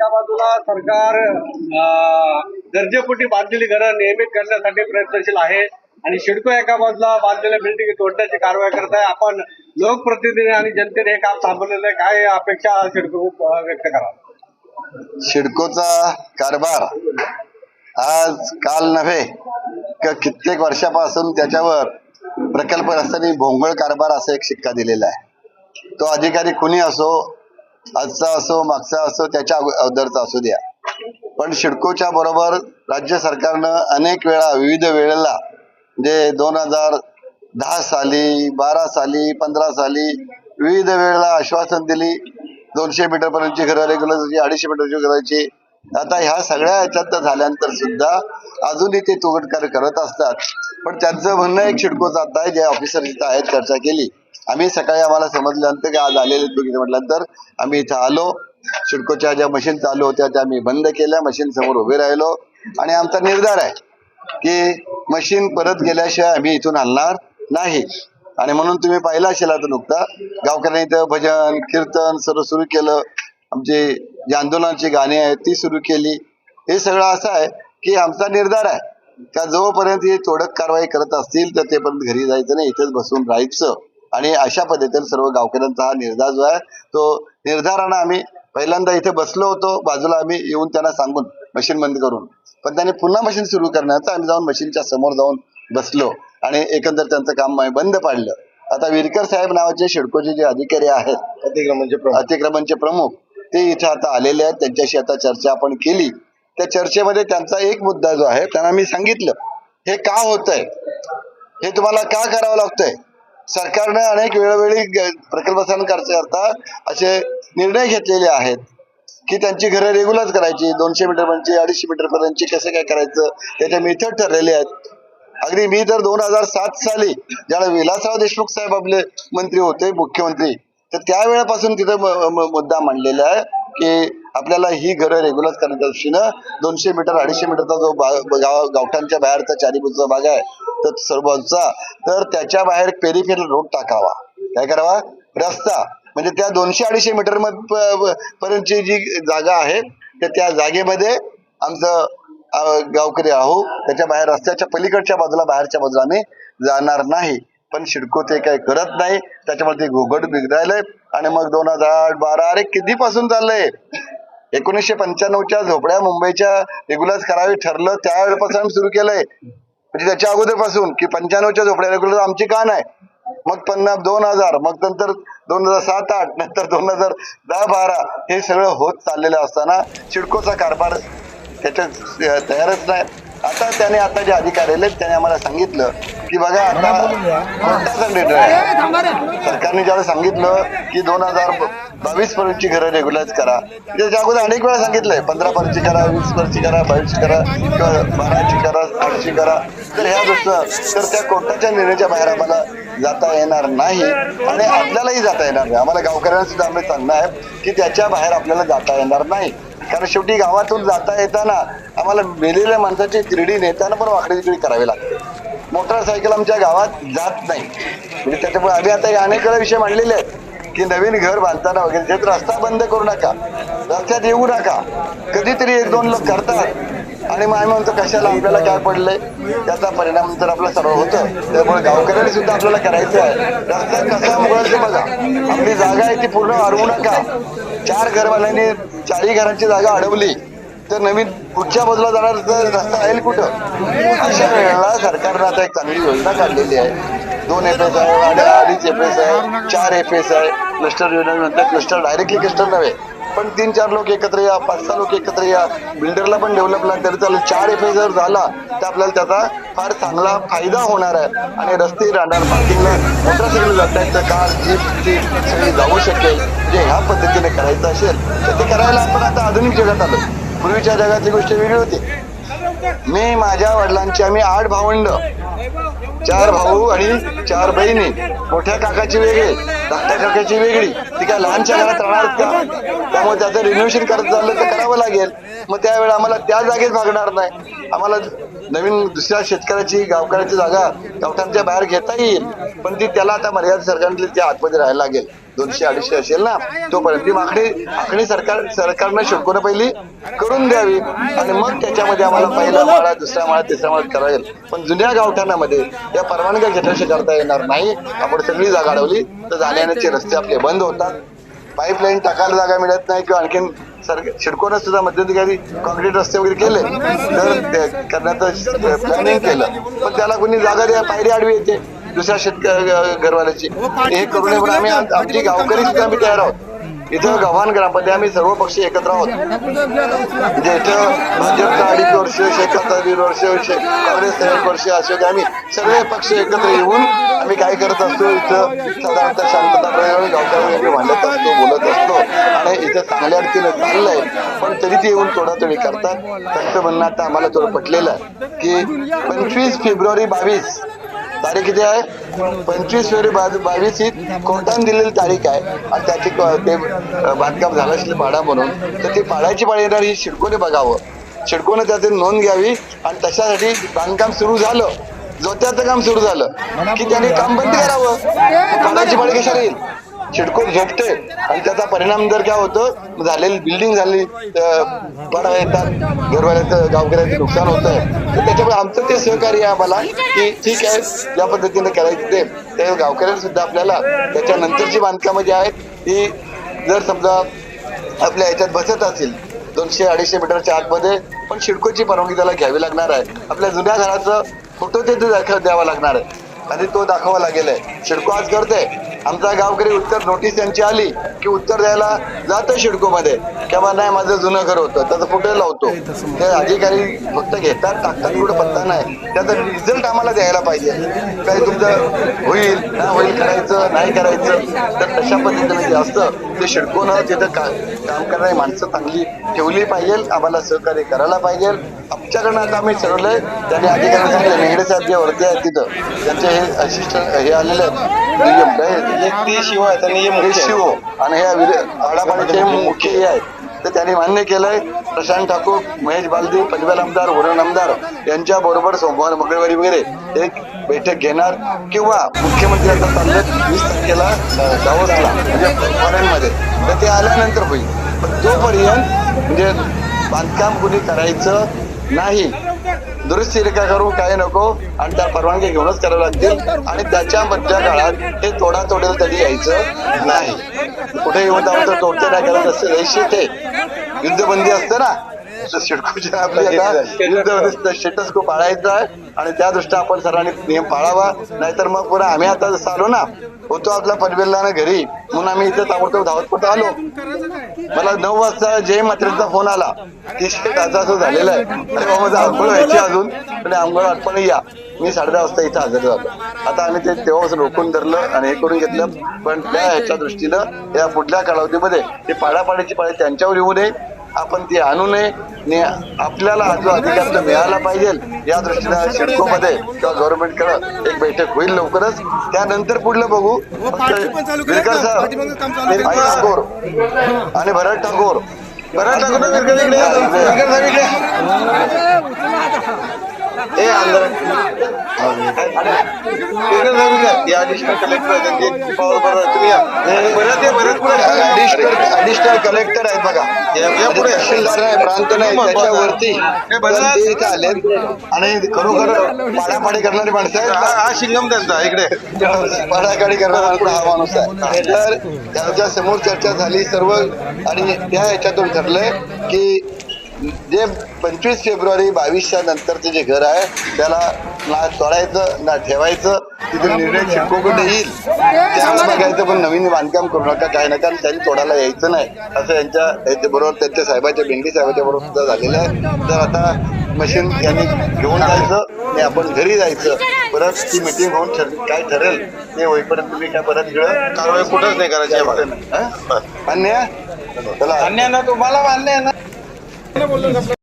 एका बाजूला सरकार अं, गरजेपोटी बांधलेली घरं नियमित करण्यासाठी प्रयत्नशील आहे. आणि शिडको एका बाजूला बांधलेल्या बिल्डिंग तोडण्याची कारवाई करत आहे. आपण लोकप्रतिनिधी आणि जनतेने हे काम थांबवलेलं आहे. काय अपेक्षा शिडको व्यक्त करा शिडकोचा कारभार आज काल नव्हे कित्येक वर्षापासून त्याच्यावर प्रकल्प रस्त्याने भोंगळ कारभार असा एक शिक्का दिलेला आहे. तो अधिकारी कुणी असो आजचा असो मागचा असो त्याच्या अगोदरचा असू द्या. पण सिडकोच्या बरोबर राज्य सरकारनं अनेक वेळा विविध वेळेला म्हणजे दोन हजार दहा साली बारा साली पंधरा साली विविध वेळेला आश्वासन दिली. दोनशे मीटरपर्यंतची घरं रेग्युलरची अडीचशे मीटरची घराची. आता ह्या सगळ्या ह्याच्यात झाल्यानंतर सुद्धा अजूनही ते तुगटकार करत असतात. पण त्यांचं म्हणणं एक शिडकोचं आता आहे जे ऑफिसर जिथं आहेत चर्चा केली. आम्ही सकाळी आम्हाला समजल्यानंतर की आज आलेले तुम्ही बघितलं म्हटल्यानंतर आम्ही इथं आलो. सिडकोच्या ज्या मशीन चालू होत्या त्या आम्ही बंद केल्या. मशीन समोर उभे राहिलो. आणि आमचा निर्धार आहे की मशीन परत गेल्याशिवाय आम्ही इथून हलणार नाही. आणि म्हणून तुम्ही पाहिला असेल आता नुकता गावकऱ्यांनी इथं भजन कीर्तन सर्व सुरू केलं. आमचे जे आंदोलनाची गाणी आहेत ती सुरू केली. हे सगळं असं आहे की आमचा निर्धार आहे. का जोपर्यंत हे तोडक कारवाई करत असतील तर ते पर्यंत घरी जायचं नाही. इथेच बसून राहायचं. आणि अशा पद्धतीने सर्व गावकऱ्यांचा हा निर्धार जो आहे तो निर्धारानं आम्ही पहिल्यांदा इथे बसलो होतो. बाजूला आम्ही येऊन त्यांना सांगून मशीन बंद करून. पण त्यांनी पुन्हा मशीन सुरू करण्याचं आम्ही जाऊन मशीनच्या समोर जाऊन बसलो आणि एकंदर त्यांचं काम बंद पाडलं. आता विरकर साहेब नावाचे शिडकोचे जे अधिकारी आहेत अतिक्रमणचे अतिक्रमणचे प्रमुख ते इथे आता आलेले आहेत. त्यांच्याशी आता चर्चा आपण केली. त्या चर्चेमध्ये त्यांचा एक मुद्दा जो आहे त्यांना मी सांगितलं. हे का होत आहे हे तुम्हाला का करावं लागतंय? सरकारनं अनेक वेळोवेळी ग- प्रकल्प करता असे निर्णय घेतलेले आहेत की त्यांची घरं रेग्युलर करायची दोनशे मीटरपर्यंतची अडीचशे मीटर पर्यंतची कसं काय करायचं त्याच्या मेथड ठरलेले आहेत. अगदी मी तर दोन हजार सात साली ज्याला विलासराव देशमुख साहेब आपले मंत्री होते मुख्यमंत्री तर त्यावेळेपासून तिथं मुद्दा मांडलेला आहे की आपल्याला ही घरं रेग्युलर करण्याच्या दृष्टीनं दोनशे मीटर अडीचशे मीटरचा जो बा- गाव गावठांच्या बाहेरचा चारीबाजूचा भाग आहे तर सर्वांचा तर त्याच्या बाहेर पेरिफेरल रोड टाकावा. काय करावा? रस्ता. म्हणजे त्या दोनशे अडीचशे मीटर पर्यंतची जी जागा आहे तर त्या जागेमध्ये आमचं गावकरी आहो त्याच्या बाहेर रस्त्याच्या पलीकडच्या बाजूला बाहेरच्या बाजूला आम्ही जाणार नाही. पण शिडको ते काही करत नाही. त्याच्यामुळे ते बिघडायलंय. आणि मग दोन हजार बारा अरे कितीपासून चाललंय? एकोणीसशे पंच्याण्णवच्या झोपड्या मुंबईच्या रेग्युलर करावी ठरलं त्यावेळेपासून आम्ही सुरू केलंय. म्हणजे त्याच्या अगोदरपासून की पंच्याण्णवच्या झोपड्या रेग्युलर आमची का नाही? मग पन्नास दोन हजार मग नंतर दोन हजार सात आठ नंतर दोन हजार दहा बारा हे सगळं होत चाललेलं असताना सिडकोचा कारभार त्याच्यात तयारच नाही. आता त्याने आता जे अधिकारी आले त्याने आम्हाला सांगितलं की बघा आता कोर्टाचा निर्णय आहे? सरकारने ज्यावेळेस सांगितलं की दोन हजार बावीस पर्यंतची घरं रेग्युलाइज करा. म्हणजे त्याच्या अगोदर अनेक वेळा सांगितलंय पंधरा पर्यंतची करा वीस पर्यंतची करा बावीसची करा किंवा बाराची करा आठची करा. तर ह्या गोष्ट तर त्या कोर्टाच्या निर्णयाच्या बाहेर आम्हाला जाता येणार नाही आणि आपल्यालाही जाता येणार नाही. आम्हाला गावकऱ्यांना सुद्धा आम्ही सांगणं आहे की त्याच्या बाहेर आपल्याला जाता येणार नाही. कारण शेवटी गावातून जाता येताना आम्हाला मेलेल्या माणसाची तिरडी नेताना पण वाकडी तिकडी करावी लागते. मोटरसायकल आमच्या गावात जात नाही. म्हणजे त्याच्यामुळे आम्ही आता हे अनेक वेळा विषय मांडलेले आहेत. की नवीन घर बांधताना वगैरे त्यात रस्ता बंद करू नका रस्त्यात येऊ नका कधीतरी एक दोन लोक करतात. आणि मग आम्ही म्हणतो कशाला आपल्याला काय पडलंय? त्याचा परिणाम तर आपला सर्व होतं त्यामुळे गावकऱ्यांनी सुद्धा आपल्याला करायचं आहे. रस्ता कसा मोकळायचं बघा. आपली जागा आहे ती पूर्ण अडवू नका. चार घरवाल्यांनी चारही घरांची जागा अडवली तर नवीन पुढच्या बाजूला जाणार तर रस्ता राहील कुठं? अशा वेळेला सरकारनं आता एक चांगली योजना काढलेली आहे. दोन एफ एस आहे अडीच एफ एस आहे चार एफ एस आहे. क्लस्टर योजना म्हणतात क्लस्टर डायरेक्टली क्लस्टर नव्हे. पण तीन चार लोक एकत्र या पाच सहा लोक एकत्र या. बिल्डरला पण डेव्हलप लागेल तरी चालेल चार एफ एस जर झाला तर आपल्याला त्याचा फार चांगला फायदा होणार आहे. आणि रस्ते राहणार पार्किंगला मोटरसायकल जाता येतं कार जीप ती सगळी जाऊ शकेल. म्हणजे ह्या पद्धतीने करायचं असेल तर ते करायला आपण आता आधुनिक जगात आलो पूर्वीच्या जगाची गोष्ट वेगळी होती. मी माझ्या वडिलांची आम्ही आठ भावंड चार भाऊ आणि चार बहिणी. मोठ्या काकाची वेगळी धाकट्या काकाची वेगळी. ती काय लहानच्या घरात राहणार का? त्यामुळे त्याचं रिनोव्हेशन करत चाललं तर करावं लागेल. मग त्यावेळेला आम्हाला त्या जागेत भागणार नाही. आम्हाला नवीन दुसऱ्या शेतकऱ्याची गावकऱ्याची जागा गावठाणच्या बाहेर घेता येईल पण ती त्याला आता मर्यादित सरकारने त्या आतमध्ये राहायला लागेल. दोनशे अडीचशे असेल ना तोपर्यंत ती मागणी आखणी सरकार सरकारनं शिडकोनं पहिली करून द्यावी आणि मग त्याच्यामध्ये आम्हाला पहिला माळा दुसरा माळा तिसरा माळा करावेल पण जुन्या गावठाणामध्ये या परवानग्या घेतल्याशी करता येणार नाही. आपण सगळी जागा अडवली तर जाण्याचे रस्ते आपले बंद होतात. पाईपलाईन टाकायला जागा मिळत नाही किंवा आणखीन शिडकोनं सुद्धा मध्यंतरी कॉन्क्रीट रस्ते वगैरे केले तर करण्याचं प्लॅनिंग केलं. पण त्याला कोणी जागा द्या पायरी आडवी येते दुसऱ्या शेतक घरवाल्याची. हे करू नये म्हणून आम्ही आम- आमची गावकरी सुद्धा आम्ही तयार आहोत. इथं गव्हाण ग्रामपंचायत आम्ही सर्व पक्ष एकत्र आहोत. म्हणजे इथं भाजपचा अडीच वर्ष शेकाचा दीड वर्ष काँग्रेसचा एक वर्ष असे आम्ही. सगळे पक्ष एकत्र येऊन आम्ही काय करत असतो इथं साधारणतः शांतता गावकऱ्यांनी भांडत असतो बोलत असतो. आणि इथं चांगल्या अडचणी चाललंय पण तरी ते येऊन तोडातोडी करतात. त्यांचं म्हणणं आता आम्हाला थोडं पटलेलं आहे की पंचवीस फेब्रुवारी बावीस तारीख किती आहे? पंचवीस फेब्रुवारी बा- बावीस ही कोर्टाने दिलेली तारीख आहे. आणि त्याची ते बांधकाम झालं असेल पाडा म्हणून तर ती पाडायची पाळी येणार ही शिडकोने बघावं. शिडकोने त्याची नोंद घ्यावी. आणि तशासाठी बांधकाम सुरू झालं. जोत्याचं काम सुरू झालं. की त्याने काम बंद करावं. पाडायची पाळी कशाला येईल शिडको झोपते. आणि त्याचा परिणाम जर काय होतं झालेली बिल्डिंग झाली पडा येतात घरवाल्याचं गावकऱ्याचं नुकसान होतंय. तर त्याच्यामुळे आमचं ते सहकार्य आहे आम्हाला की ठीक आहे ज्या पद्धतीने करायचं ते. ते गावकऱ्यांना सुद्धा आपल्याला त्याच्यानंतरची बांधकामं जी आहेत ती जर समजा आपल्या याच्यात बसत असेल दोनशे अडीचशे मीटरच्या आतमध्ये पण शिडकोची परवानगी त्याला घ्यावी लागणार आहे. आपल्या जुन्या घराचं फोटो ते दाखव द्यावा लागणार आहे. आणि तो दाखवावा लागेल आहे. शिडको आज करते आमचा गावकरी उत्तर नोटीस त्यांची आली की उत्तर द्यायला जातं शिडको मध्ये किंवा नाही माझं जुनं घर होतं. त्याचं फोटो लावतो? ते अधिकारी फक्त घेतात टाकतात कुठं पत्ता नाही. त्याचा रिझल्ट आम्हाला द्यायला पाहिजे. काही तुमचं होईल नाही होईल करायचं नाही करायचं तर तशा पद्धतीने जे असतं ते शिडकोनं तिथं का काम करणारी माणसं चांगली ठेवली पाहिजे आम्हाला सहकार्य करायला पाहिजे. आमच्याकडनं आता आम्ही ठरवलंय त्यांनी अधिकारी सांगितलं मेघडे साहेब जे वरती आहेत तिथं त्यांचे हे असिस्टंट हे आलेले आहेत. नियम काय ते शिवाय त्यांनी हे मुख्य शिव. आणि हे विले- आडापाडीचे मुख्य हे आहेत. तर त्यांनी मान्य केलंय. प्रशांत ठाकूर महेश बालदी पंजवेल आमदार वरुण आमदार यांच्या बरोबर सोमवार मंगळवारी वगैरे एक बैठक घेणार किंवा मुख्यमंत्री आता चाललेत वीस तारखेला दावोसला म्हणजे फॉरेनमध्ये. तर ते आल्यानंतर होईल. पण तोपर्यंत म्हणजे बांधकाम कुणी करायचं नाही दुरुस्ती रेखा करू काय नको. आणि त्या परवानगी घेऊनच करावं लागतील. आणि त्याच्या मधल्या काळात हे तोडा तोडेल कधी यायचं नाही. कुठे येऊन तर तोडते नाही करत असते रेषे ते युद्धबंदी असते ना. शिडकोच्या आपली आता स्टेटस को पाळायचा आहे आणि त्या दृष्ट्या आपण सर्वांनी नियम पाळावा. नाहीतर मग पुन्हा आम्ही आता जसं आलो ना. होतो आपला पनवेलला ना घरी. म्हणून आम्ही इथं ताबडतोब धावत पडतो आलो. मला नऊ वाजता जय मात्रेचा फोन आला तीसशे शेट असं झालेला आहे. अरे बाबा माझं आंघोळ व्हायची अजून. पण आंघोळ आठवण या. मी साडे दहा वाजता इथं हजर झालो. आता आम्ही ते तेव्हाच रोखून धरलं आणि हे करून घेतलं. पण त्या ह्याच्या दृष्टीनं या पुढल्या कालावधीमध्ये ते पाडापाडीची पाळी त्यांच्यावर येऊ नये. आपण ती आणू नये ने आपल्याला हा जो अधिकार मिळाला पाहिजे या दृष्टीनं सिडकोमध्ये किंवा गव्हर्नमेंटकडं एक बैठक होईल लवकरच. त्यानंतर पुढलं बघू. फक्त विरकर ठाकूर आणि भरत ठाकूर. भरत ठाकूर ना विरकर इकडे या. विरकर साहेब इकडे या. ए आंध्र विरकर साहेब इकडे या. ते ऍडिशनल कलेक्टर आहेत पुढे. बघा. या- पुढे. नाही प्रांत नाही त्याच्यावरती. हे इथे आले आणि खरोखर पाडापाडी करणारी माणसं हा आहेत हा शिंगम त्यांचा इकडे. पाडापाडी करणारा माणूस हा माणूस आहे. तर त्यांच्यासमोर चर्चा झाली सर्व. आणि त्या ह्याच्यातून ठरलंय की जे पंचवीस फेब्रुवारी बावीसच्या नंतरचं जे घर आहे त्याला ना तोडायचं ना ठेवायचं तिथे निर्णय शिडकोकडे येईल? त्याला बघायचं पण नवीन बांधकाम करू नका काय नका त्यांनी तोडायला यायचं नाही. असं यांच्या याच्या बरोबर त्यांच्या साहेबाच्या बेंडी साहेबाच्या बरोबर सुद्धा झालेलं आहे. तर आता मशीन यांनी घेऊन जायचं आणि आपण घरी जायचं. परत ती मिटिंग होऊन काय ठरेल ते होईपर्यंत तुम्ही काय परत इकडं कारवाई कुठंच नाही करायची. या भागात. अन्य? चला. मान्य आहे ना तुम्हाला मान्य आहे ना? No lo que...